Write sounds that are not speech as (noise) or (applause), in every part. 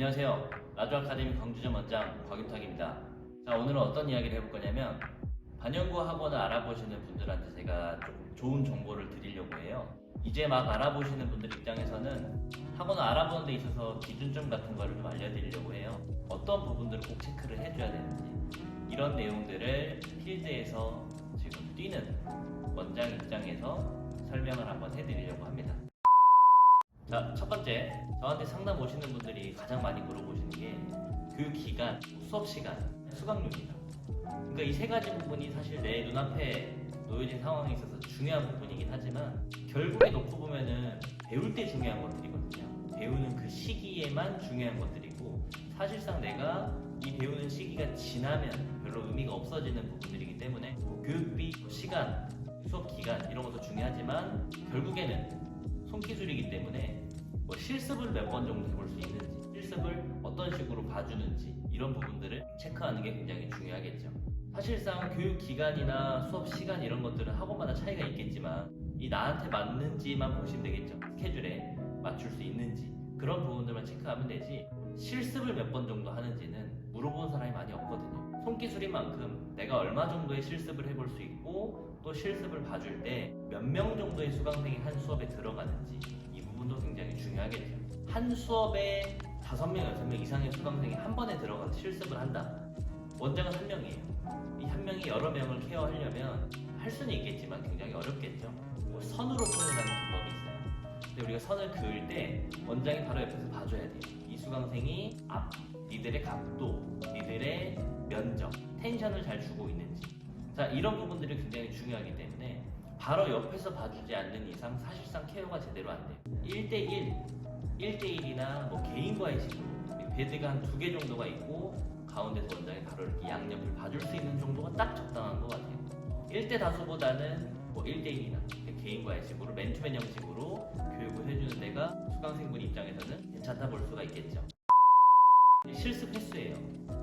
안녕하세요. 라조 아카데미 광주점 원장 곽윤탁입니다. 자, 오늘은 어떤 이야기를 해볼 거냐면 반영구 학원을 알아보시는 분들한테 제가 조금 좋은 정보를 드리려고 해요. 이제 막 알아보시는 분들 입장에서는 학원을 알아보는 데 있어서 기준점 같은 거를 좀 알려드리려고 해요. 어떤 부분들을 꼭 체크를 해줘야 되는지 이런 내용들을 필드에서 지금 뛰는 원장 입장에서 설명을 한번 해드리려고 합니다. 자, 첫 번째, 저한테 상담 오시는 분들이 가장 많이 물어보시는 게 그 기간, 수업 시간, 수강료입니다. 그러니까 이 세 가지 부분이 사실 내 눈앞에 놓여진 상황에 있어서 중요한 부분이긴 하지만 결국에 놓고 보면은 배울 때 중요한 것들이거든요. 배우는 그 시기에만 중요한 것들이고 사실상 내가 이 배우는 시기가 지나면 별로 의미가 없어지는 부분들이기 때문에 뭐 교육비, 시간, 수업 기간 이런 것도 중요하지만 결국에는 손기술이기 때문에 뭐 실습을 몇 번 정도 해볼 수 있는지 실습을 어떤 식으로 봐주는지 이런 부분들을 체크하는 게 굉장히 중요하겠죠. 사실상 교육 기간이나 수업 시간 이런 것들은 학원마다 차이가 있겠지만 이 나한테 맞는지만 보시면 되겠죠. 스케줄에 맞출 수 있는지 그런 부분들만 체크하면 되지 실습을 몇 번 정도 하는지는 물어보는 사람이 많이 없거든요. 손기술인 만큼 내가 얼마 정도의 실습을 해볼 수 있고 또 실습을 봐줄 때 몇 명 정도의 수강생이 한 수업에 들어가는지 이 부분도 굉장히 중요하겠죠. 한 수업에 다섯 명, 여섯 명 이상의 수강생이 한 번에 들어가서 실습을 한다. 원장은 한 명이에요. 이 한 명이 여러 명을 케어하려면 할 수는 있겠지만 굉장히 어렵겠죠. 뭐 선으로 표현하는 기법이 있어요. 근데 우리가 선을 그을 때 원장이 바로 옆에서 봐줘야 돼요. 이 수강생이 앞, 니들의 각도, 니들의 면적, 텐션을 잘 주고 있는지. 자, 이런 부분들이 굉장히 중요하기 때문에 바로 옆에서 봐주지 않는 이상 사실상 케어가 제대로 안 돼요. 1대1, 1대1이나 뭐 개인과의 식으로 베드가 한 두 개 정도가 있고 가운데서 원장이 바로 이렇게 양옆을 봐줄 수 있는 정도가 딱 적당한 것 같아요. 1대 다수보다는 뭐 1대1이나 개인과의 식으로 맨투맨 형식으로 교육을 해주는 데가 수강생분 입장에서는 괜찮다 볼 수가 있겠죠. 실습 횟수예요.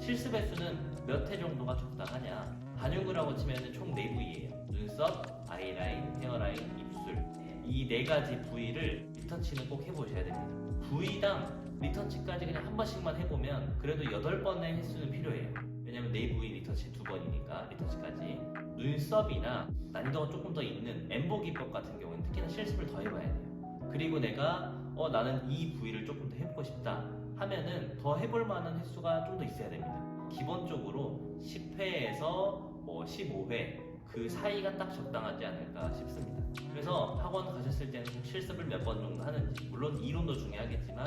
실습 횟수는 몇 회 정도가 적당하냐? 반영구라고 치면 총 4부위예요. 눈썹, 아이라인, 헤어라인, 입술. 이 네 가지 부위를 리터치는 꼭 해보셔야 됩니다. 부위당 리터치까지 그냥 한 번씩만 해보면 그래도 8번의 횟수는 필요해요. 왜냐면 네 부위 리터치 두 번이니까 리터치까지. 눈썹이나 난이도가 조금 더 있는 엠보 기법 같은 경우는 특히나 실습을 더 해봐야 돼요. 그리고 내가 어 나는 이 부위를 조금 더 해보고 싶다 하면은 더 해볼 만한 횟수가 좀 더 있어야 됩니다. 기본적으로 10회에서 뭐 15회 그 사이가 딱 적당하지 않을까 싶습니다. 그래서 학원 가셨을 때는 꼭 실습을 몇 번 정도 하는지 물론 이론도 중요하겠지만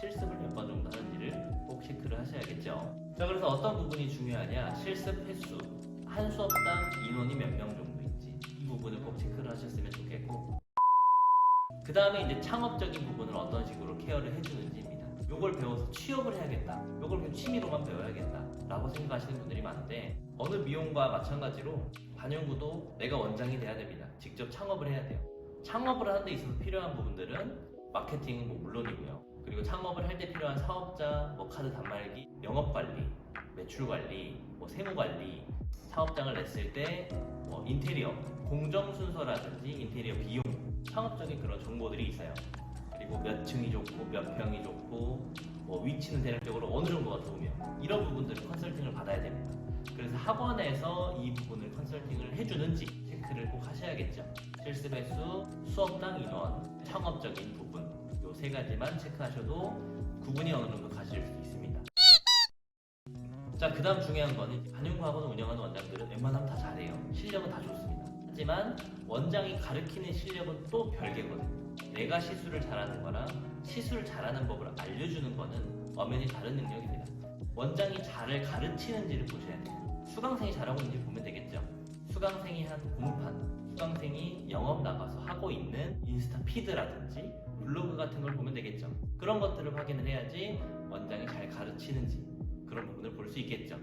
실습을 몇 번 정도 하는지를 꼭 체크를 하셔야겠죠. 자 그래서 어떤 부분이 중요하냐 실습 횟수 한 수업당 인원이 몇 명 정도인지 이 부분을 꼭 체크를 하셨으면 좋겠고 그 다음에 이제 창업적인 부분을 어떤 식으로 케어를 해주는지입니다. 요걸 배워서 취업을 해야겠다. 요걸 그냥 취미로만 배워야겠다. 라고 생각하시는 분들이 많은데 어느 미용과 마찬가지로 반영구도 내가 원장이 돼야 됩니다. 직접 창업을 해야 돼요. 창업을 하는 데 있어서 필요한 부분들은 마케팅은 뭐 물론이고요. 그리고 창업을 할 때 필요한 사업자, 뭐 카드 단말기, 영업 관리, 매출 관리, 뭐 세무 관리, 사업장을 냈을 때 뭐 인테리어, 공정 순서라든지 인테리어 비용, 창업적인 그런 정보들이 있어요. 그리고 몇 층이 좋고 몇 평이 좋고 뭐 위치는 대략적으로 어느 정도가 좋으며 이런 부분들을 컨설팅을 받아야 됩니다. 그래서 학원에서 이 부분을 컨설팅을 해주는지 체크를 꼭 하셔야겠죠. 실습 횟수, 수업당 인원, 창업적인 부분 요 세 가지만 체크하셔도 구분이 어느 정도 가실 수 있습니다. 자, 그 다음 중요한 거는 반영구 학원을 운영하는 원장들은 웬만하면 다 잘해요. 실력은 다 좋습니다. 하지만 원장이 가르치는 실력은 또 별개거든요. 내가 시술을 잘하는 거랑 시술을 잘하는 법을 알려주는 거는 엄연히 다른 능력입니다. 원장이 잘을 가르치는지를 보셔야 돼요. 수강생이 잘하고 있는지 보면 되겠죠. 수강생이 한 공판, 수강생이 영업 나가서 하고 있는 인스타 피드라든지 블로그 같은 걸 보면 되겠죠. 그런 것들을 확인을 해야지 원장이 잘 가르치는지 그런 부분을 볼 수 있겠죠.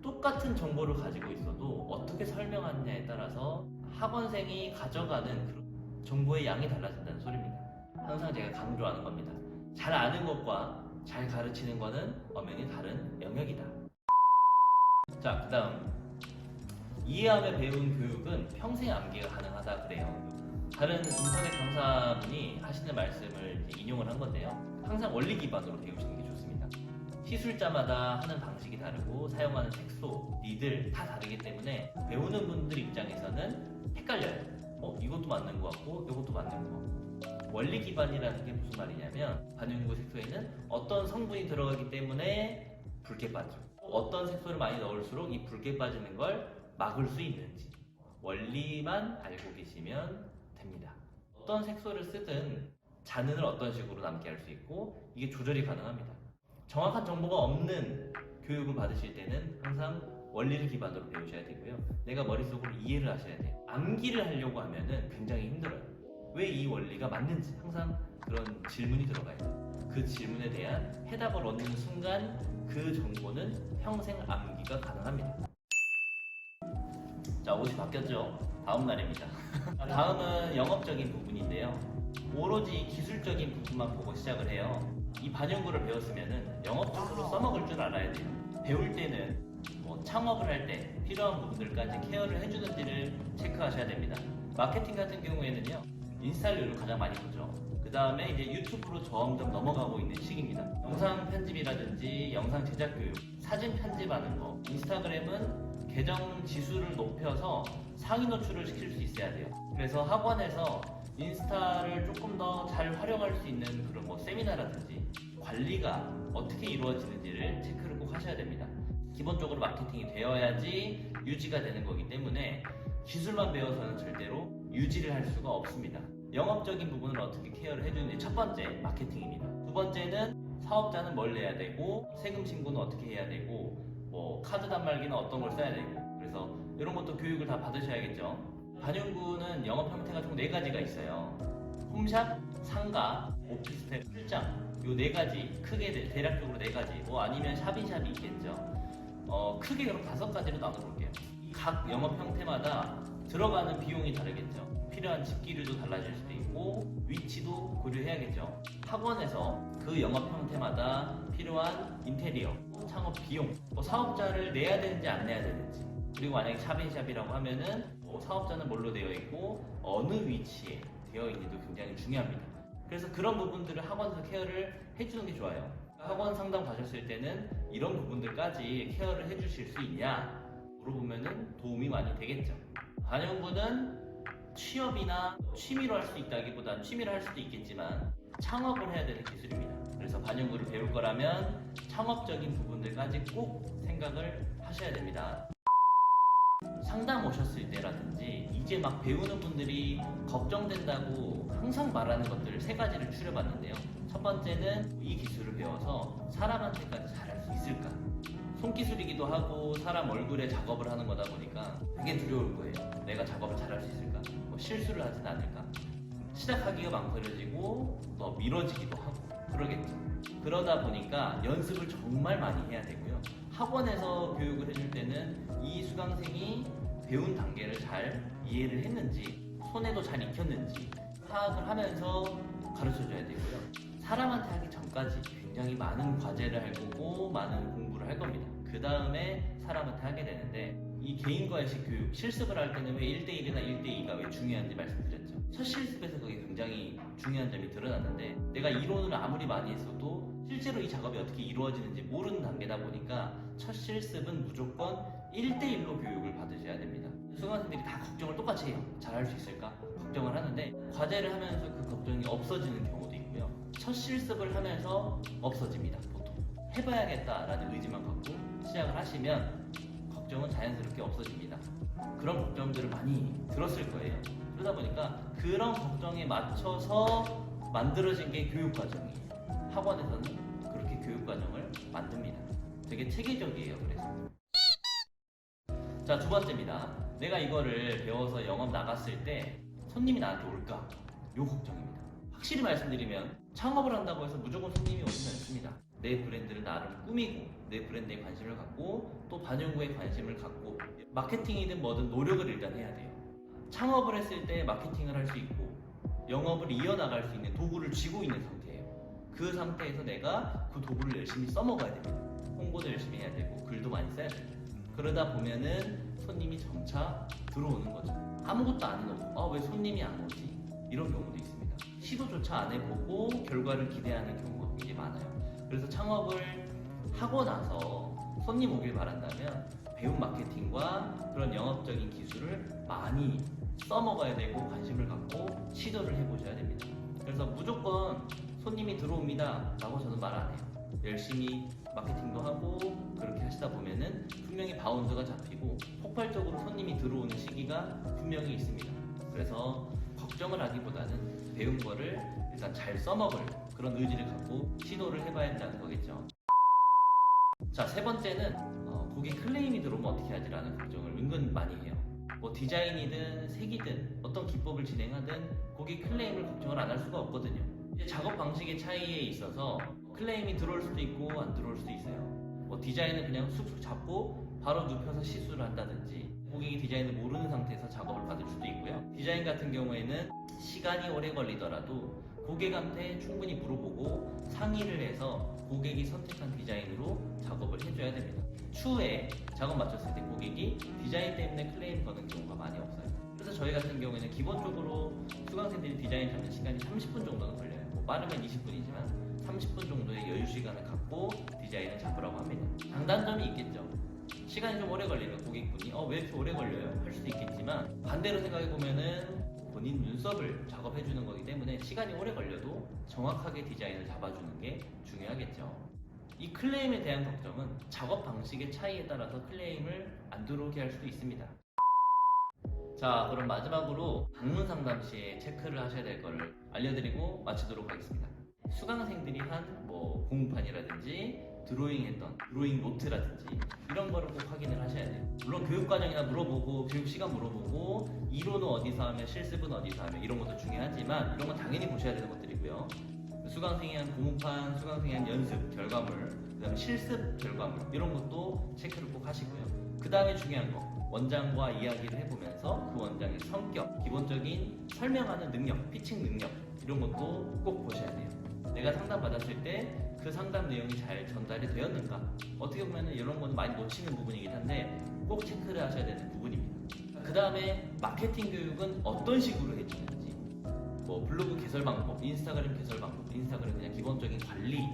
똑같은 정보를 가지고 있어도 어떻게 설명하느냐에 따라서 학원생이 가져가는 그런 정보의 양이 달라진다는 소리입니다. 항상 제가 강조하는 겁니다. 잘 아는 것과 잘 가르치는 것은 엄연히 다른 영역이다. 자, 그 다음. 이해하며 배운 교육은 평생 암기가 가능하다 그래요. 다른 인터넷 강사분이 하시는 말씀을 인용을 한 건데요. 항상 원리 기반으로 배우시는 게 좋습니다. 시술자마다 하는 방식이 다르고 사용하는 색소, 니들 다 다르기 때문에 배우는 분들 입장에서는 헷갈려요. 어, 이것도 맞는 것 같고 이것도 맞는 것 같고 원리 기반이라는 게 무슨 말이냐면 반영구 색소에는 어떤 성분이 들어가기 때문에 붉게 빠지고 어떤 색소를 많이 넣을수록 이 붉게 빠지는 걸 막을 수 있는지 원리만 알고 계시면 됩니다. 어떤 색소를 쓰든 잔흔을 어떤 식으로 남게 할 수 있고 이게 조절이 가능합니다. 정확한 정보가 없는 교육을 받으실 때는 항상 원리를 기반으로 배우셔야 되고요. 내가 머릿속으로 이해를 하셔야 돼요. 암기를 하려고 하면은 굉장히 힘들어요. 왜 이 원리가 맞는지 항상 그런 질문이 들어가요. 그 질문에 대한 해답을 얻는 순간 그 정보는 평생 암기가 가능합니다. 자, 옷이 바뀌었죠? 다음 날입니다. (laughs) 다음은 영업적인 부분인데요. 오로지 기술적인 부분만 보고 시작을 해요. 이 반영구를 배웠으면은 영업적으로 써먹을 줄 알아야 돼요. 배울 때는 뭐 창업을 할 때 필요한 부분들까지 케어를 해주는지를 체크하셔야 됩니다. 마케팅 같은 경우에는요, 인스타를 가장 많이 보죠. 그 다음에 이제 유튜브로 점점 넘어가고 있는 시기입니다. 영상 편집이라든지 영상 제작 교육, 사진 편집하는 거, 인스타그램은 계정 지수를 높여서 상위 노출을 시킬 수 있어야 돼요. 그래서 학원에서 인스타를 조금 더 잘 활용할 수 있는 그런 뭐 세미나라든지 관리가 어떻게 이루어지는지를 체크를 꼭 하셔야 됩니다. 기본적으로 마케팅이 되어야지 유지가 되는 거기 때문에 기술만 배워서는 절대로 유지를 할 수가 없습니다. 영업적인 부분을 어떻게 케어를 해주는지 첫 번째 마케팅입니다. 두 번째는 사업자는 뭘 내야 되고 세금 신고는 어떻게 해야 되고 뭐 카드 단말기는 어떤 걸 써야 되고 그래서 이런 것도 교육을 다 받으셔야겠죠. 반영구는 영업 형태가 총 네 가지가 있어요. 홈샵, 상가, 오피스텔, 출장 요 네 가지 크게 대- 대략적으로 네 가지 뭐 아니면 샵인샵이 있겠죠. 어, 크게 그럼 다섯 가지로 나눠볼게요. 각 영업 형태마다 들어가는 비용이 다르겠죠. 필요한 집기류도 달라질 수도 있고 위치도 고려해야겠죠. 학원에서 그 영업 형태마다 필요한 인테리어, 창업 비용, 뭐 사업자를 내야 되는지 안 내야 되는지 그리고 만약에 샵인샵이라고 하면은 뭐 사업자는 뭘로 되어 있고 어느 위치에 되어 있는지도 굉장히 중요합니다. 그래서 그런 부분들을 학원에서 케어를 해주는 게 좋아요. 학원 상담 가셨을 때는 이런 부분들까지 케어를 해주실 수 있냐 물어보면은 도움이 많이 되겠죠. 반영구는 취업이나 취미로 할 수 있다기보단 취미로 할 수도 있겠지만 창업을 해야 되는 기술입니다. 그래서 반영구를 배울 거라면 창업적인 부분들까지 꼭 생각을 하셔야 됩니다. 상담 오셨을 때라든지 이제 막 배우는 분들이 걱정된다고 항상 말하는 것들 세 가지를 추려봤는데요. 첫 번째는 이 기술을 배워서 사람한테까지 잘할 수 있을까? 손기술이기도 하고 사람 얼굴에 작업을 하는 거다 보니까 되게 두려울 거예요. 내가 작업을 잘할 수 있을까? 뭐 실수를 하진 않을까? 시작하기가 망설여지고 또 미뤄지기도 하고 그러겠죠. 그러다 보니까 연습을 정말 많이 해야 되고요. 학원에서 교육을 해줄 때는 이 수강생이 배운 단계를 잘 이해를 했는지 손에도 잘 익혔는지 파악을 하면서 가르쳐 줘야 되고요. 사람한테 하기 전까지 굉장히 많은 과제를 할 거고 많은 공부를 할 겁니다. 그 다음에 사람한테 하게 되는데 이 개인과의 식 교육 실습을 할 때는 왜 1대1이나 1대2가 왜 중요한지 말씀드렸죠. 첫 실습에서 그게 굉장히 중요한 점이 드러났는데 내가 이론을 아무리 많이 했어도 실제로 이 작업이 어떻게 이루어지는지 모르는 단계다 보니까 첫 실습은 무조건 1대1로 교육을 받으셔야 됩니다. 수강생들이 다 걱정을 똑같이 해요. 잘할 수 있을까? 걱정을 하는데 과제를 하면서 그 걱정이 없어지는 경우도. 첫 실습을 하면서 없어집니다. 보통 해봐야겠다라는 의지만 갖고 시작을 하시면 걱정은 자연스럽게 없어집니다. 그런 걱정들을 많이 들었을 거예요. 그러다 보니까 그런 걱정에 맞춰서 만들어진 게 교육 과정이에요. 학원에서는 그렇게 교육 과정을 만듭니다. 되게 체계적이에요. 그래서 자 두 번째입니다. 내가 이거를 배워서 영업 나갔을 때 손님이 나한테 올까? 요 걱정입니다. 확실히 말씀드리면 창업을 한다고 해서 무조건 손님이 오지는 않습니다. 내 브랜드를 나름 꾸미고 내 브랜드에 관심을 갖고 또 반영구에 관심을 갖고 마케팅이든 뭐든 노력을 일단 해야 돼요. 창업을 했을 때 마케팅을 할 수 있고 영업을 이어나갈 수 있는 도구를 쥐고 있는 상태예요. 그 상태에서 내가 그 도구를 열심히 써먹어야 됩니다. 홍보도 열심히 해야 되고 글도 많이 써야 되고 그러다 보면은 손님이 점차 들어오는 거죠. 아무것도 안 해놓고 아왜 손님이 안 오지? 이런 경우도 있습니다. 시도조차 안 해보고 결과를 기대하는 경우가 굉장히 많아요. 그래서 창업을 하고 나서 손님 오길 바란다면 배운 마케팅과 그런 영업적인 기술을 많이 써먹어야 되고 관심을 갖고 시도를 해보셔야 됩니다. 그래서 무조건 손님이 들어옵니다 라고 저는 말 안 해요. 열심히 마케팅도 하고 그렇게 하시다 보면은 분명히 바운드가 잡히고 폭발적으로 손님이 들어오는 시기가 분명히 있습니다. 그래서 걱정을 하기보다는 배운 거를 일단 잘 써먹을 그런 의지를 갖고 시도를 해봐야 한다는 거겠죠. 자, 세 번째는 어, 고객 클레임이 들어오면 어떻게 하지라는 걱정을 은근 많이 해요. 뭐 디자인이든 색이든 어떤 기법을 진행하든 고객 클레임을 걱정을 안 할 수가 없거든요. 이제 작업 방식의 차이에 있어서 클레임이 들어올 수도 있고 안 들어올 수도 있어요. 뭐 디자인은 그냥 쑥쑥 잡고 바로 눕혀서 시술을 한다든지 고객이 디자인을 모르는 상태에서 작업을 받을 수도 있고요. 디자인 같은 경우에는 시간이 오래 걸리더라도 고객한테 충분히 물어보고 상의를 해서 고객이 선택한 디자인으로 작업을 해줘야 됩니다. 추후에 작업 마쳤을 때 고객이 디자인 때문에 클레임 거는 경우가 많이 없어요. 그래서 저희 같은 경우에는 기본적으로 수강생들이 디자인 잡는 시간이 30분 정도는 걸려요. 뭐 빠르면 20분이지만 30분 정도의 여유 시간을 갖고 디자인을 잡으라고 합니다. 장단점이 있겠죠. 시간이 좀 오래 걸리면 고객분이 어 왜 이렇게 오래 걸려요? 할 수도 있겠지만 반대로 생각해 보면은 본인 눈썹을 작업해 주는 거기 때문에 시간이 오래 걸려도 정확하게 디자인을 잡아주는 게 중요하겠죠. 이 클레임에 대한 걱정은 작업 방식의 차이에 따라서 클레임을 안 들어오게 할 수도 있습니다. 자, 그럼 마지막으로 방문 상담 시에 체크를 하셔야 될 거를 알려드리고 마치도록 하겠습니다. 수강생들이 한 뭐 공판이라든지 드로잉 했던 드로잉 노트라든지 이런 거를 꼭 확인을 하셔야 돼요. 물론 교육 과정이나 물어보고 교육 시간 물어보고 이론은 어디서 하면 실습은 어디서 하면 이런 것도 중요하지만 이런 건 당연히 보셔야 되는 것들이고요. 수강생이 한 공판, 수강생이 한 연습 결과물, 그다음에 실습 결과물 이런 것도 체크를 꼭 하시고요. 그 다음에 중요한 거 원장과 이야기를 해보면서 그 원장의 성격, 기본적인 설명하는 능력, 피칭 능력 이런 것도 꼭 보셔야 돼요. 내가 상담 받았을 때 그 상담 내용이 잘 전달이 되었는가 어떻게 보면 이런 거는 많이 놓치는 부분이긴 한데 꼭 체크를 하셔야 되는 부분입니다. 그 다음에 마케팅 교육은 어떤 식으로 해주는지 뭐 블로그 개설 방법, 인스타그램 개설 방법, 인스타그램 그냥 기본적인 관리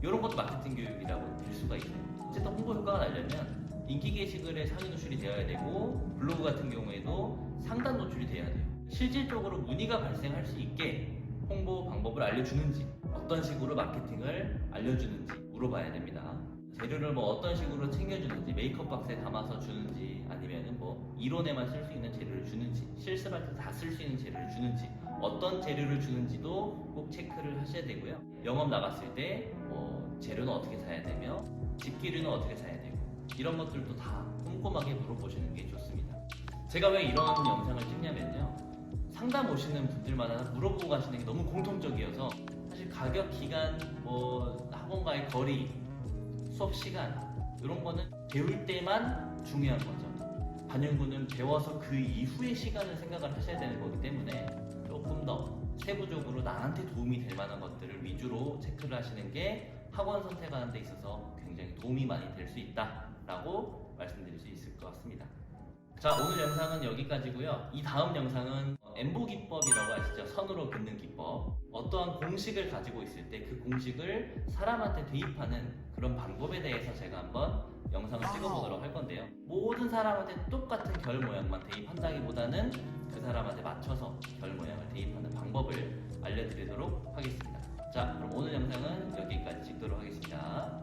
이런 것도 마케팅 교육이라고 될 수가 있어요. 어쨌든 홍보 효과가 나려면 인기 게시글에 상위 노출이 되어야 되고 블로그 같은 경우에도 상단 노출이 돼야 돼요. 실질적으로 문의가 발생할 수 있게 홍보 방법을 알려주는지 어떤 식으로 마케팅을 알려주는지 물어봐야 됩니다. 재료를 뭐 어떤 식으로 챙겨주는지 메이크업 박스에 담아서 주는지 아니면은 뭐 이론에만 쓸 수 있는 재료를 주는지 실습할 때 다 쓸 수 있는 재료를 주는지 어떤 재료를 주는지도 꼭 체크를 하셔야 되고요. 영업 나갔을 때 뭐 재료는 어떻게 사야 되며 집기류는 어떻게 사야 되고 이런 것들도 다 꼼꼼하게 물어보시는 게 좋습니다. 제가 왜 이런 영상을 찍냐면요. 상담 오시는 분들마다 물어보고 가시는 게 너무 공통적이어서 사실 가격, 기간, 뭐 학원과의 거리, 수업 시간 이런 거는 배울 때만 중요한 거죠. 반영구는 배워서 그 이후의 시간을 생각을 하셔야 되는 거기 때문에 조금 더 세부적으로 나한테 도움이 될 만한 것들을 위주로 체크를 하시는 게 학원 선택하는 데 있어서 굉장히 도움이 많이 될 수 있다라고 말씀드릴 수 있을 것 같습니다. 자 오늘 영상은 여기까지고요. 이 다음 영상은 엠보 기법이라고 아시죠? 선으로 긋는 기법. 어떤 공식을 가지고 있을 때 그 공식을 사람한테 대입하는 그런 방법에 대해서 제가 한번 영상을 찍어보도록 할 건데요. 모든 사람한테 똑같은 결 모양만 대입한다기보다는 그 사람한테 맞춰서 결 모양을 대입하는 방법을 알려드리도록 하겠습니다. 자, 그럼 오늘 영상은 여기까지 찍도록 하겠습니다.